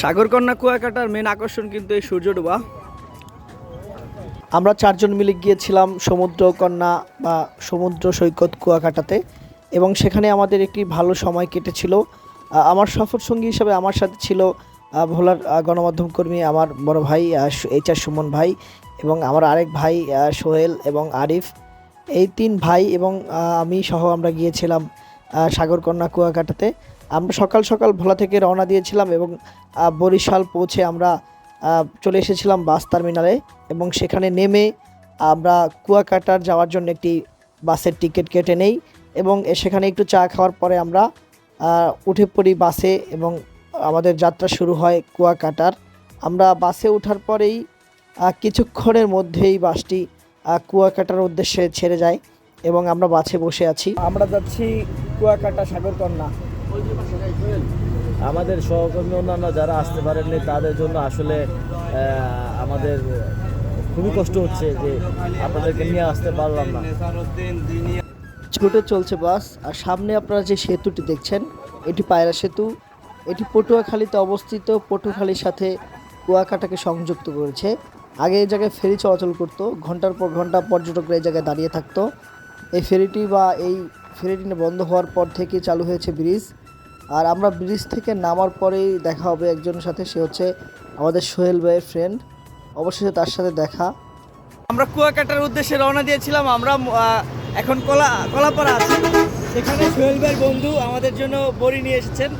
সাগরকন্যা কুয়াকাটার main আকর্ষণ কিন্তু এই সূর্য ডোবা আমরা চারজন মিলে গিয়েছিলাম সমুদ্রকন্যা বা সমুদ্র সৈকত কুয়াকাটাতে এবং সেখানে আমাদের একটি ভালো সময় কেটেছিল। আমার সফর সঙ্গী হিসাবে আমার সাথে ছিল ভোলার গণমাধ্যম কর্মী আমার বড় ভাই এইচ আর সুমন ভাই এবং আমার আরেক ভাই সোহেল এবং আরিফ। এই তিন ভাই এবং আমি সহ আমরা গিয়েছিলাম সাগরকন্যা কুয়াকাটাতে। আমরা সকাল সকাল ভোলা থেকে রওনা দিয়েছিলাম এবং বরিশাল পৌঁছে আমরা চলে এসেছিলাম বাস টার্মিনালে এবং সেখানে নেমে আমরা কুয়াকাটার যাওয়ার জন্য একটি বাসের টিকিট কেটে নেই এবং সেখানে একটু চা খাওয়ার পরে আমরা উঠে পড়ি বাসে এবং আমাদের যাত্রা শুরু হয় কুয়াকাটার। আমরা বাসে ওঠার পরেই কিছুক্ষণের মধ্যেই বাসটি কুয়াকাটার উদ্দেশ্যে ছেড়ে যায় এবং আমরা বাসে বসে আছি। আমরা যাচ্ছি কুয়াকাটা সাগরকন্যা। আমাদের সহকর্মী অন্যান্য যারা আসতে পারেননি, তাদের জন্য আসলে আমাদের খুবই কষ্ট হচ্ছে যে আপনাদেরকে নিয়ে আসতে পারলাম না। ছুটে চলছে বাস, আর সামনে আপনারা যে সেতুটি দেখছেন, এটি পায়রা সেতু। এটি পটুয়াখালীতে অবস্থিত, পটুয়াখালীর সাথে কুয়াকাটাকে সংযুক্ত করেছে। আগে এই জায়গায় ফেরি চলাচল করত, ঘণ্টার পর ঘণ্টা পর্যটকরা এই জায়গায় দাঁড়িয়ে থাকতো। এই ফেরিটি বা এই ফেরিটি বন্ধ হওয়ার পর থেকে চালু হয়েছে ব্রিজ। আর আমরা ব্রিজ থেকে নামার পরেই দেখা হবে একজনের সাথে সে হচ্ছে আমাদের সোহেল ভাইয়ের ফ্রেন্ড অবশেষে তার সাথে দেখা। আমরা কুয়াকাটার উদ্দেশ্যে রওনা দিয়েছিলাম আমরা এখন কলা কলাপাড়া আছি। সেখানে সোহেল ভাইয়ের বন্ধু আমাদের জন্য বড়ি নিয়ে এসেছেন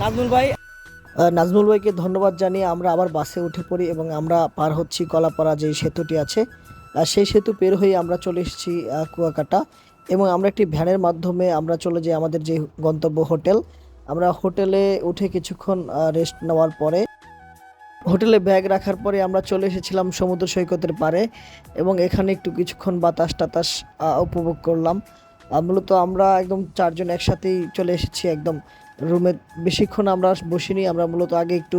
নাজমুল ভাই। নাজমুল ভাইকে ধন্যবাদ জানিয়ে আমরা আবার বাসে উঠে পড়ি এবং আমরা পার হচ্ছি কলাপাড়া যে সেতুটি আছে। সেই সেতু পের হয়ে আমরা চলে এসেছি কুয়াকাটা। এবং আমরা একটি ভ্যানের মাধ্যমে আমরা চলে যাই আমাদের যে গন্তব্য হোটেল। আমরা হোটেলে উঠে কিছুক্ষণ রেস্ট নেওয়ার পরে হোটেলে ব্যাগ রাখার পরে আমরা চলে এসেছিলাম সমুদ্র সৈকতের পারে এবং এখানে একটু কিছুক্ষণ বাতাস টাতাস উপভোগ করলাম। মূলত আমরা একদম চারজন একসাথেই চলে এসেছি একদম রুমে। বেশিক্ষণ আমরা বসিনি, আমরা মূলত আগে একটু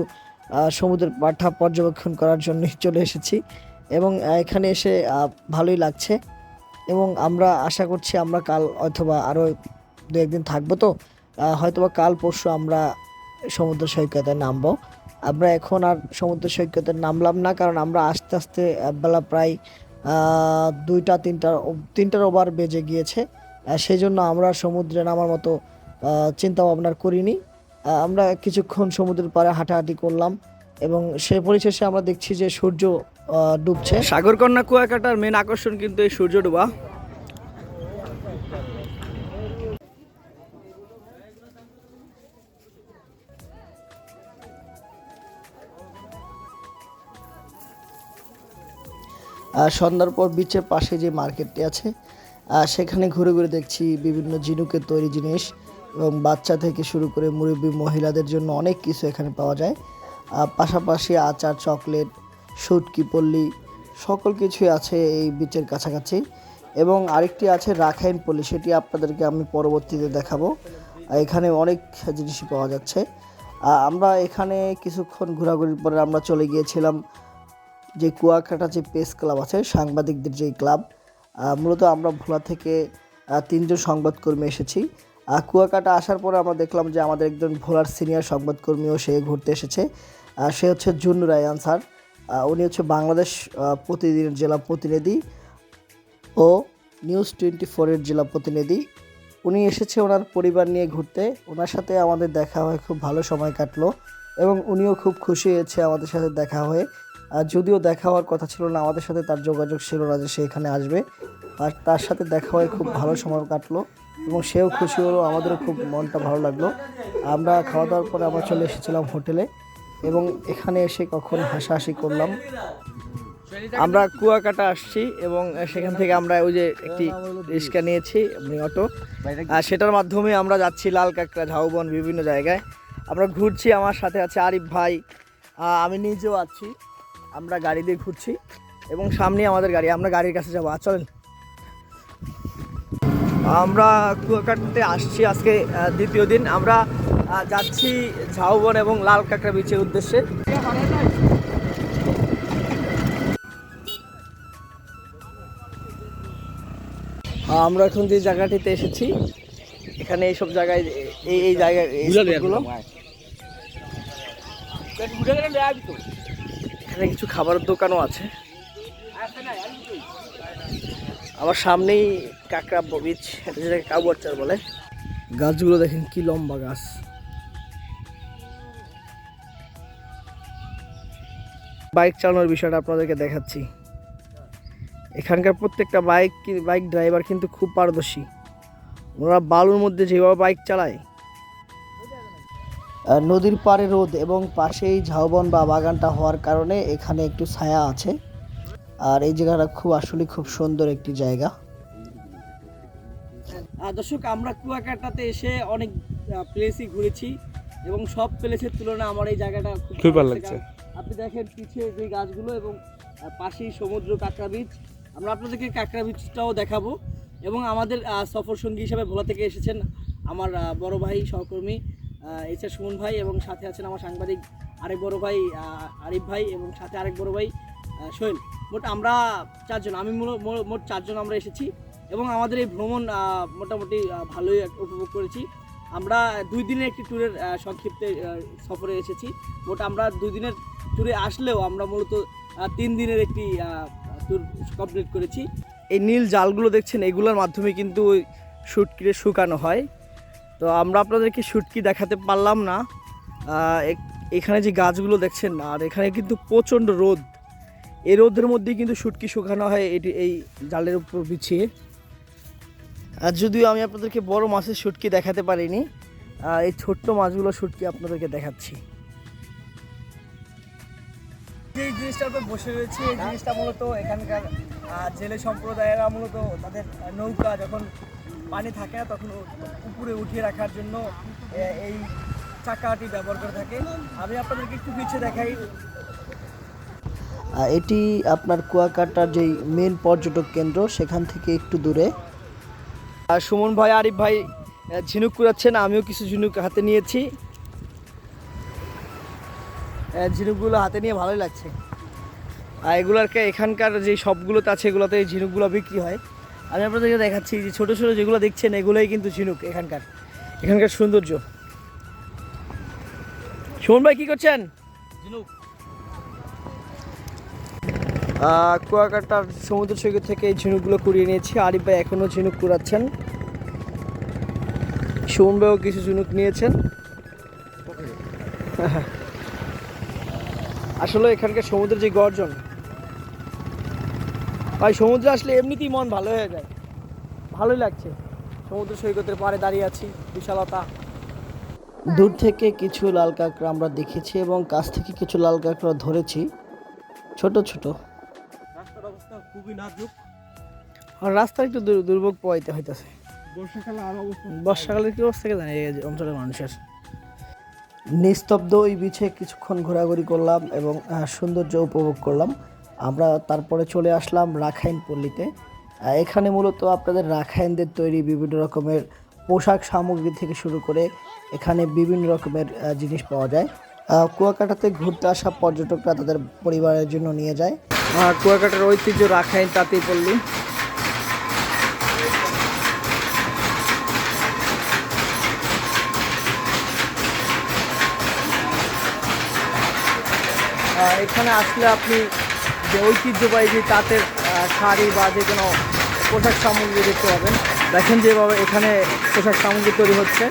সমুদ্রের পাঠা পর্যবেক্ষণ করার জন্য চলে এসেছি এবং এখানে এসে ভালোই লাগছে। এবং আমরা আশা করছি আমরা কাল অথবা আরও দু একদিন থাকব তো হয়তোবা কাল পরশু আমরা সমুদ্র সৈকতে নামবো। আমরা এখন আর সমুদ্র সৈকতে নামলাম না, কারণ আমরা আস্তে আস্তে বেলা প্রায় দুইটা তিনটার তিনটার ওভার বেজে গিয়েছে। সেই জন্য আমরা সমুদ্রে নামার মতো চিন্তা ভাবনা করিনি। আমরা কিছুক্ষণ সমুদ্রের পাড়ে হাঁটাহাঁটি করলাম এবং সে পরিশেষে আমরা দেখছি যে সূর্য ডুবছে। সাগরকন্যা কুয়াকাটার মেন আকর্ষণ কিন্তু এই সূর্য ডুবা। সন্ধ্যার পর বিচের পাশে যে মার্কেটটি আছে সেখানে ঘুরে ঘুরে দেখছি বিভিন্ন ঝিনুকের তৈরি জিনিস এবং বাচ্চা থেকে শুরু করে মুরব্বী মহিলাদের জন্য অনেক কিছু এখানে পাওয়া যায়। পাশাপাশি আচার চকলেট সুটকি পল্লী সকল কিছুই আছে এই বিচের কাছাকাছি। এবং আরেকটি আছে রাখাইন পল্লী সেটি আপনাদেরকে আমি পরবর্তীতে দেখাবো। এখানে অনেক জিনিসই পাওয়া যাচ্ছে। আমরা এখানে কিছুক্ষণ ঘোরাঘুরির পরে আমরা চলে গিয়েছিলাম যে কুয়াকাটা যে প্রেস ক্লাব আছে সাংবাদিকদের যে ক্লাব মূলত আমরা ভোলা থেকে তিনজন সংবাদকর্মী এসেছি। আহ, কুয়াকাটা আসার পরে আমরা দেখলাম যে আমাদের একজন ভোলার সিনিয়র সংবাদকর্মীও সে ঘুরতে এসেছে। সে হচ্ছে জুন্নু রায়ান স্যার। উনি হচ্ছে বাংলাদেশ প্রতিদিনের জেলা প্রতিনিধি ও নিউজ টোয়েন্টি ফোরের জেলা প্রতিনিধি। উনি এসেছে ওনার পরিবার নিয়ে ঘুরতে। ওনার সাথে আমাদের দেখা হয় খুব ভালো সময় কাটলো এবং উনিও খুব খুশি হয়েছে আমাদের সাথে দেখা হয়ে। আর যদিও দেখা হওয়ার কথা ছিল না, আমাদের সাথে তার যোগাযোগ ছিল না যে সে এখানে আসবে। আর তার সাথে দেখা হয়ে খুব ভালো সময় কাটলো এবং সেও খুশি হলো, আমাদেরও খুব মনটা ভালো লাগল। আমরা খাওয়া দাওয়ার পরে আমরা চলে এসেছিলাম হোটেলে। এবং এখানে এসে কখন হাসাহাসি করলাম। আমরা কুয়াকাটা আসছি এবং সেখান থেকে আমরা ওই যে একটি রিক্সা নিয়েছি অটো। আর সেটার মাধ্যমে আমরা যাচ্ছি লাল কাঁকড়া ঝাউবন বিভিন্ন জায়গায়। আমরা ঘুরছি, আমার সাথে আছে আরিফ ভাই। আমি নিজেও আছি। আমরা গাড়ি দিয়ে ঘুরছি এবং সামনে আমাদের গাড়ি। আমরা গাড়ির কাছে যাব। চলেন। আমরা কুয়াকাটাতে আসছি আজকে দ্বিতীয় দিন। আমরা যাচ্ছি ঝাউবন এবং লাল কাঁকড়া বিচের উদ্দেশ্যে। আমরা এখন যে জায়গাটিতে এসেছি এখানে এইসব জায়গায় এই এই জায়গায় এখানে কিছু খাবারের দোকানও আছে। আমার সামনেই কাঁকড়া এটা যেটাকে কাবুয়ার বলে। গাছগুলো দেখেন কি লম্বা গাছ। বাইক চালানোর বিষয়টা আপনাদেরকে দেখাচ্ছি। এখানকার প্রত্যেকটা বাইক কি- বাইক ড্রাইভার কিন্তু খুব পারদর্শী। ওরা বালুর মধ্যে যেভাবে বাইক চালায় নদীর পাড়ে রোদ এবং পাশেই ঝাউবন বা বাগানটা হওয়ার কারণে এখানে একটু ছায়া আছে। আর এই জায়গাটা খুব আসলে খুব সুন্দর একটি জায়গা। দর্শক আমরা কুয়াকাটাতে এসে অনেক প্লেসই ঘুরেছি এবং সব প্লেসের তুলনায় আমার এই জায়গাটা খুব ভালো লাগছে। আপনি দেখেন পিছিয়ে যে গাছগুলো এবং পাশেই সমুদ্র কাঁকড়া বীজ। আমরা আপনাদেরকে কাঁকড়া বীচটাও দেখাবো এবং আমাদের সফর সঙ্গী হিসাবে ভোলা থেকে এসেছেন আমার বড় ভাই, সহকর্মী আর সুমন ভাই এবং সাথে আছেন আমার সাংবাদিক আরেক বড় ভাই আরিফ ভাই এবং সাথে আরেক বড় ভাই সোহেল। মোট আমরা চারজন, আমি মোট চারজন আমরা এসেছি এবং আমাদের এই ভ্রমণ মোটামুটি ভালোই উপভোগ করেছি। আমরা দুই দিনের একটি ট্যুরের সংক্ষিপ্তে সফরে এসেছি। মোট আমরা দুই দিনের ট্যুরে আসলেও আমরা মূলত তিন দিনের একটি ট্যুর কমপ্লিট করেছি। এই নীল জালগুলো দেখছেন, এগুলোর মাধ্যমে কিন্তু শুটকিরে শুকানো হয়। তো আমরা আপনাদেরকে শুটকি দেখাতে পারলাম না। এখানে যে গাছগুলো দেখছেন, আর এখানে কিন্তু প্রচণ্ড রোদ। এই রোদের মধ্যেই কিন্তু শুটকি শুকানো হয়, এটি, এই জালের উপর বিছিয়ে। যদিও আমি আপনাদেরকে বড় মাছের শুটকি দেখাতে পারিনি এই ছোট্ট মাছগুলো শুটকি আপনাদেরকে দেখাচ্ছি। যে জিনিসটার উপর বসে রয়েছে এই জিনিসটা মূলত এখানকার জেলে সম্প্রদায়েরা মূলত তাদের নৌকা যখন পানি থাকে না তখন উপরে উঠিয়ে রাখার জন্য এই চাকাটি ব্যবহার করে থাকে। আমি আপনাদেরকে একটু পিছিয়ে দেখাই। এটি আপনার কুয়াকাটার যেই মেন পর্যটক কেন্দ্র সেখান থেকে একটু দূরে। আর সুমন ভাই, আরিফ ভাই ঝিনুক কুড়াচ্ছেন, আমিও কিছু ঝিনুক হাতে নিয়েছি। ঝিনুকগুলো হাতে নিয়ে ভালোই লাগছে। আর এগুলোকে এখানকার যে সবগুলোতে আছে, এগুলোতে এই ঝিনুকগুলো বিক্রি হয়। আমি আপনাদেরকে দেখাচ্ছি যে ছোটো ছোটো যেগুলো দেখছেন, এগুলোই কিন্তু ঝিনুক এখানকার। এখানকার সৌন্দর্য। সুমন ভাই, কী করছেন? ঝিনুক। কুয়াকাটার সমুদ্র সৈকত থেকে এই ঝিনুকগুলো কুড়িয়ে নিয়েছি। আরিফ ভাই এখনও ঝিনুক কুড়াচ্ছেন। সুমন ভাইও কিছু ঝিনুক নিয়েছেন। আসলে এখানকার সমুদ্রের যে গর্জন। ভাই, সমুদ্রে আসলে এমনিতেই মন ভালো হয়ে যায়। ভালোই লাগছে। সমুদ্র সৈকতের পাড়ে দাঁড়িয়ে আছি, বিশালতা। দূর থেকে কিছু লাল কাঁকড়া আমরা দেখেছি এবং কাছ থেকে কিছু লাল কাঁকড়া ধরেছি। ছোট ছোট। খুবই নাজুক। আর রাস্তা একটু দুর্ভোগ পোয়াইতে হইতেছে। বর্ষাকালে আরও অবস্থা বর্ষাকালের কি অবস্থা জানি এই অঞ্চলের মানুষের? নিস্তব্ধ ওই বিছে কিছুক্ষণ ঘোরাঘুরি করলাম এবং সৌন্দর্য উপভোগ করলাম। আমরা তারপরে চলে আসলাম রাখাইন পল্লীতে। এখানে মূলত আপনাদের রাখাইনদের তৈরি বিভিন্ন রকমের পোশাক সামগ্রী থেকে শুরু করে এখানে বিভিন্ন রকমের জিনিস পাওয়া যায়। কুয়াকাটাতে ঘুরতে আসা পর্যটকরা তাদের পরিবারের জন্য নিয়ে যায়। কুয়াকাটার ঐতিহ্য রাখাইন তাঁতি পল্লী এখানে আসলে আপনি যে ঐতিহ্যবাহী যে তাঁতের শাড়ি বা যে কোনো পোশাক সামগ্রী দেখতে পাবেন। দেখেন যেভাবে এখানে পোশাক সামগ্রী তৈরি হচ্ছে।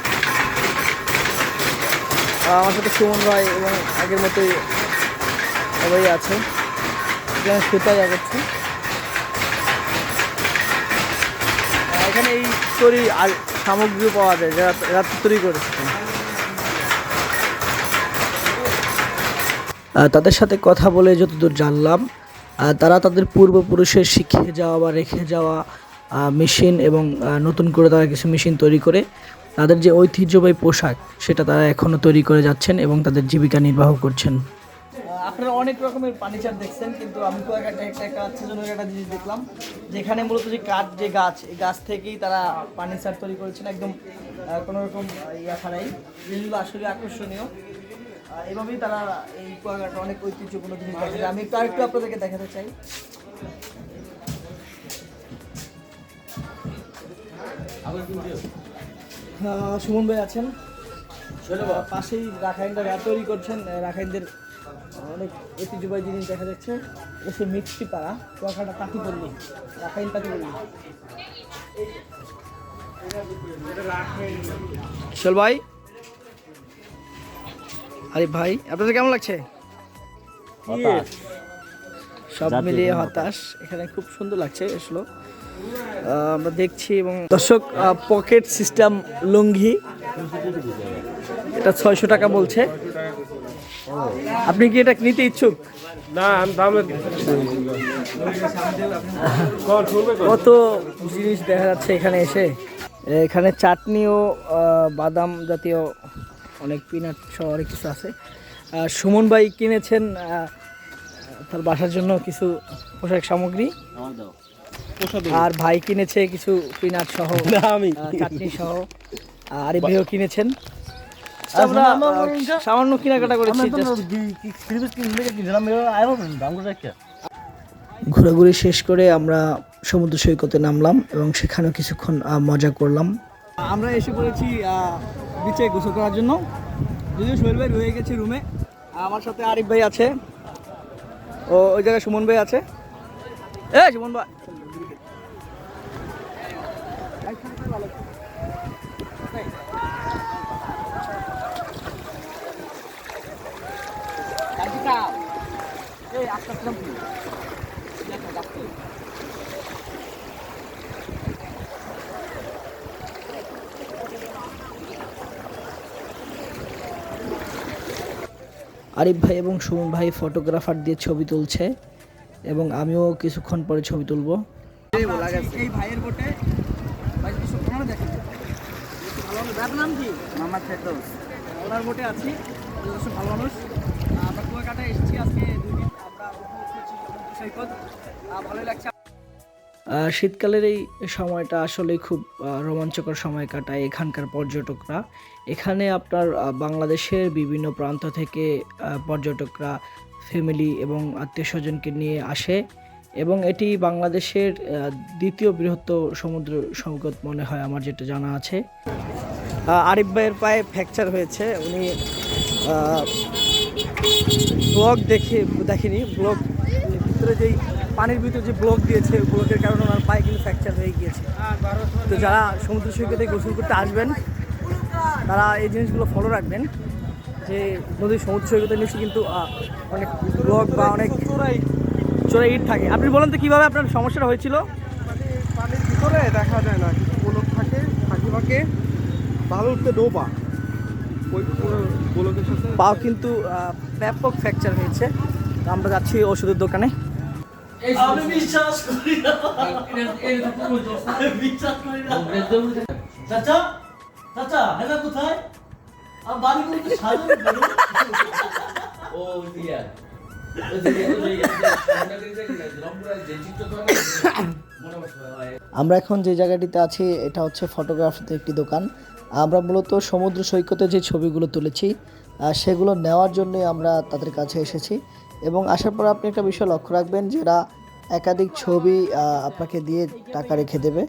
আমার সাথে সুমন ভাই এবং আগের মতোই সবাই আছে। এখানে সুতা যাচ্ছে এখানে এই তৈরি আর সামগ্রীও পাওয়া যায়, যারা যারা তৈরি করেছে তাদের সাথে কথা বলে যতদূর জানলাম তারা তাদের পূর্বপুরুষের শিখিয়ে যাওয়া বা রেখে যাওয়া মেশিন এবং নতুন করে তারা কিছু মেশিন তৈরি করে তাদের যে ঐতিহ্যবাহী পোশাক সেটা তারা এখনও তৈরি করে যাচ্ছেন এবং তাদের জীবিকা নির্বাহ করছেন। আপনারা অনেক রকমের ফার্নিচার দেখছেন কিন্তু আমি তো একটা একটা একটা আশ্চর্যজনক একটা জিনিস দেখলাম যেখানে মূলত যে কাঠ যে গাছ এই গাছ থেকেই তারা ফার্নিচার তৈরি করেছেন একদম কোনো রকম ইয়া ছাড়াই। জিনিসগুলো আসলে আকর্ষণীয়। এভাবেই তারা এই কুয়াকাটা অনেক ঐতিহ্যপূর্ণ জিনিস আমি একটু আরেকটু আপনাদেরকে দেখাতে চাই। আহ, সুমন ভাই আছেন। পাশেই রাখাইনরা তৈরি করছেন। রাখাইনদের অনেক ঐতিহ্যবাহী জিনিস দেখা যাচ্ছে। হচ্ছে মিষ্টি পাড়া কুয়াকাটা তাঁতি পল্লী রাখাইন তাঁতি পল্লী চল ভাই। আরে ভাই আপনাদের কেমন লাগছে? হতাশ। সব মিলিয়ে হতাশ। এখানে খুব সুন্দর লাগছে আহ, আমরা দেখছি এবং দর্শক পকেট সিস্টেম লুঙ্গি এটা ছয়শো টাকা বলছে। আপনি কি এটা নিতে ইচ্ছুক? না আমি দামে কত জিনিস দেখা যাচ্ছে এখানে এসে? এখানে চাটনি ও বাদাম জাতীয় অনেক পিনাট সহ অনেক কিছু আছে। সুমন ভাই কিনেছেন তার বাসার জন্য কিছু পোশাক সামগ্রী। আমার দাও। আর ভাই কিনেছে কিছু পিনাট সহ আমি। চাটনি সহ। আর আরিফ ভাইও কিনেছেন। আমরা সামান্য কেনাকাটা করেছি ঘোরাঘুরি শেষ করে আমরা সমুদ্র সৈকতে নামলাম এবং সেখানেও কিছুক্ষণ মজা করলাম। আমরা এসে পড়েছি বিচে গোসল করার জন্য। যদিও সোহেল ভাই রয়ে গেছে রুমে আমার সাথে আরিফ ভাই আছে। ও ওই জায়গায় সুমন ভাই আছে। এ সুমন ভাই এই আস্তে আস্তে নামছি। আরিফ ভাই এবং সুমন ভাই ফটোগ্রাফার দিয়ে ছবি তুলছে এবং আমিও কিছুক্ষণ পরে ছবি তুলবো। এই ভাইয়ের বোটে। নাম কি মামা ফেরদৌস। ওনার বোটে আছি। ভালো মানুষ। আমরা এসেছি আজকে শীতকালের এই সময়টা আসলে খুব রোমাঞ্চকর সময় কাটায় এখানকার পর্যটকরা। এখানে আপনার বাংলাদেশের বিভিন্ন প্রান্ত থেকে পর্যটকরা ফ্যামিলি এবং আত্মীয় স্বজনকে নিয়ে আসে এবং এটি বাংলাদেশের দ্বিতীয় বৃহত্তর সমুদ্র সৈকত মনে হয় আমার যেটা জানা আছে। আরিফ ভাইয়ের পায়ে ফ্র্যাকচার হয়েছে। উনি ব্লগ দেখে দেখেনি, ব্লগ ভিতরে যেই পানির ভিতরে যে ব্লক দিয়েছে ব্লকের কারণে ওনার পায়ে কিন্তু ফ্র্যাকচার হয়ে গিয়েছে। তো যারা সমুদ্র সৈকতে গোসল করতে আসবেন, তারা এই জিনিসগুলো ফলো রাখবেন, যে নদীর সমুদ্র সৈকতের নিচে কিন্তু অনেক ব্লক বা অনেক চোরাই ইট থাকে। আপনি বলেন তো কীভাবে আপনার সমস্যাটা হয়েছিল? পানির ভিতরে দেখা যায় না, কিছু গোলক থাকে ফাঁকি ভালো উঠতে ডোবা। পাও কিন্তু ব্যাপক ফ্র্যাকচার হয়েছে। আমরা যাচ্ছি ওষুধের দোকানে। বিশ্বাস করি না। বিশ্বাস করি না। চাচা চাচা হেনা কোথায়? আর বাড়ি করতে সাজানো ও দিয়া। ও দিয়া ও দিয়া। রংপুরা যে চিত্র তো আমরা এখন যে জায়গাটিতে আছি এটা হচ্ছে ফটোগ্রাফিতে একটি দোকান। আমরা মূলত সমুদ্র সৈকতে যে ছবিগুলো তুলেছি সেগুলো নেওয়ার জন্যই আমরা তাদের কাছে এসেছি। এবং আসার পর আপনি একটা বিষয় লক্ষ্য রাখবেন, যারা একাধিক ছবি আপনাকে দিয়ে টাকা রেখে দেবে,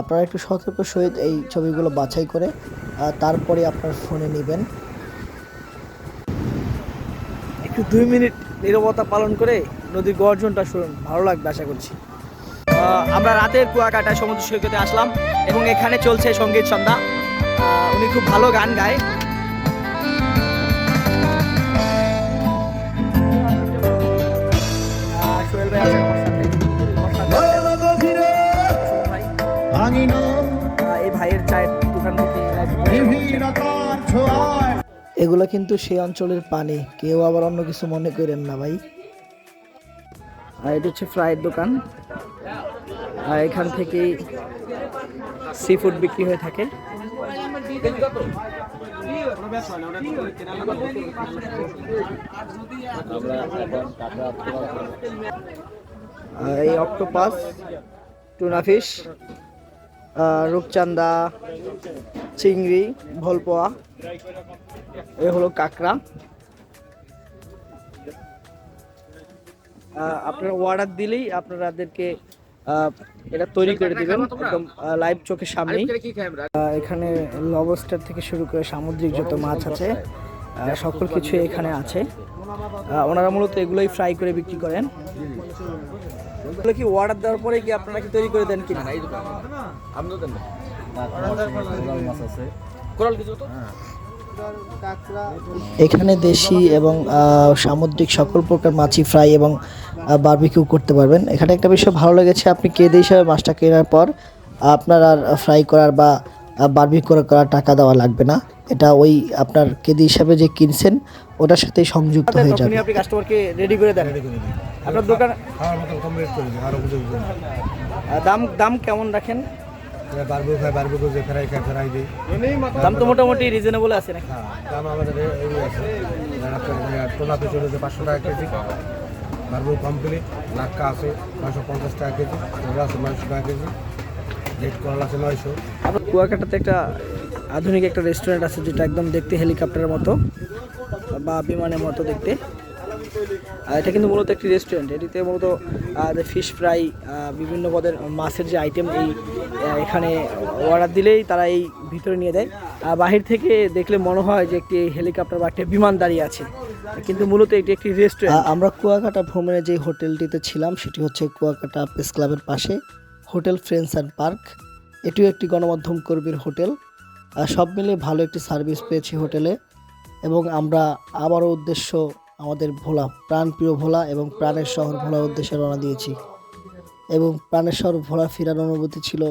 আপনারা একটু সতর্ক সহিত এই ছবিগুলো বাছাই করে তারপরে আপনার ফোনে নেবেন। একটু দুই মিনিট নীরবতা পালন করে নদীর গর্জনটা শুনুন, ভালো লাগবে আশা করছি। আমরা রাতের কুয়াকাটায় সমুদ্র সৈকতে আসলাম এবং এখানে চলছে সংগীত সন্ধ্যা। উনি খুব ভালো গান গায়। সোহেল ভাই আছে এই ভাইয়ের চায়ের দোকান থেকে। এগুলো কিন্তু সেই অঞ্চলের পানি। কেউ আবার অন্য কিছু মনে করেন না ভাই। আর এটা হচ্ছে ফ্রাইয়ের দোকান। আর এখান থেকেই সি ফুড বিক্রি হয়ে থাকে। এই অক্টোপাস টুনা ফিশ রূপচান্দা চিংড়ি ভলপোয়া এ হলো কাঁকড়া। আপনারা অর্ডার দিলেই আপনারাদেরকে আহ, এটা তৈরি করে দিবেন একদম লাইভ চোখের সামনেই। আহ, এখানে লবস্টার থেকে শুরু করে সামুদ্রিক যত মাছ আছে সকল কিছু এখানে আছে। ওনারা মূলত এগুলোই ফ্রাই করে বিক্রি করেন। এগুলো কি অর্ডার দেওয়ার পরে কি আপনারা কি তৈরি করে দেন দেন না। কোরাল মাছ আছে। কোরাল কিছু তো? এখানে দেশি এবং সামুদ্রিক সকল প্রকার মাছি ফ্রাই এবং বারবিকিউ করতে পারবেন। এখানে একটা বিষয় ভালো লেগেছে আপনি কেদে হিসাবে মাছটা কেনার পর আপনার আর ফ্রাই করার বা বারবিকিউ করার টাকা দেওয়া লাগবে না। এটা ওই আপনার কেদি হিসাবে যে কিনছেন ওটার সাথে সংযুক্ত হয়ে যাবে। আপনি কাস্টমারকে রেডি করে দেন। আপনার দোকান করে দাম দাম কেমন রাখেন? বারবু খাই বারবু করে ফেরাই খাই ফেরাই দিই দাম তো মোটামুটি রিজনেবল আছে নাকি? হ্যাঁ দাম আমাদের এই আছে। টোলা পিছু হচ্ছে পাঁচশো টাকা কেজি। বারবু কমপ্লিট লাক্কা আছে নয়শো পঞ্চাশ টাকা কেজি টোলা আছে নয়শো টাকা কেজি রেড করলা আছে নয়শো। আপনার কুয়াকাটাতে একটা আধুনিক একটা রেস্টুরেন্ট আছে যেটা একদম দেখতে হেলিকপ্টারের মতো বা বিমানের মতো দেখতে। এটা কিন্তু মূলত একটি রেস্টুরেন্ট এটিতে মূলত ফিশ ফ্রাই বিভিন্ন পদের মাছের যে আইটেম এই এখানে অর্ডার দিলেই তারা এই ভিতরে নিয়ে দেয় আর বাহির থেকে দেখলে মনে হয় যে একটি হেলিকপ্টার বা একটি বিমান দাঁড়িয়ে আছে। কিন্তু মূলত এটি একটি রেস্টুরেন্ট আমরা কুয়াকাটা ভ্রমণে যে হোটেলটিতে ছিলাম, সেটি হচ্ছে কুয়াকাটা প্রেস ক্লাবের পাশে, হোটেল ফ্রেন্ডস অ্যান্ড পার্ক এটিও একটি গণমাধ্যম কর্মীর হোটেল। সব মিলে ভালো একটি সার্ভিস পেয়েছি হোটেলে। এবং আমরা আবারও উদ্দেশ্য আমাদের ভোলা, প্রাণপ্রিয় ভোলা এবং প্রাণের শহর ভোলার উদ্দেশ্যে রওনা দিয়েছি। এবং প্রাণের শহর ভোলা ফেরার অনুভূতি ছিল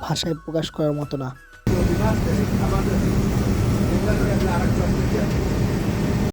ভাষায় প্রকাশ করার মতো না।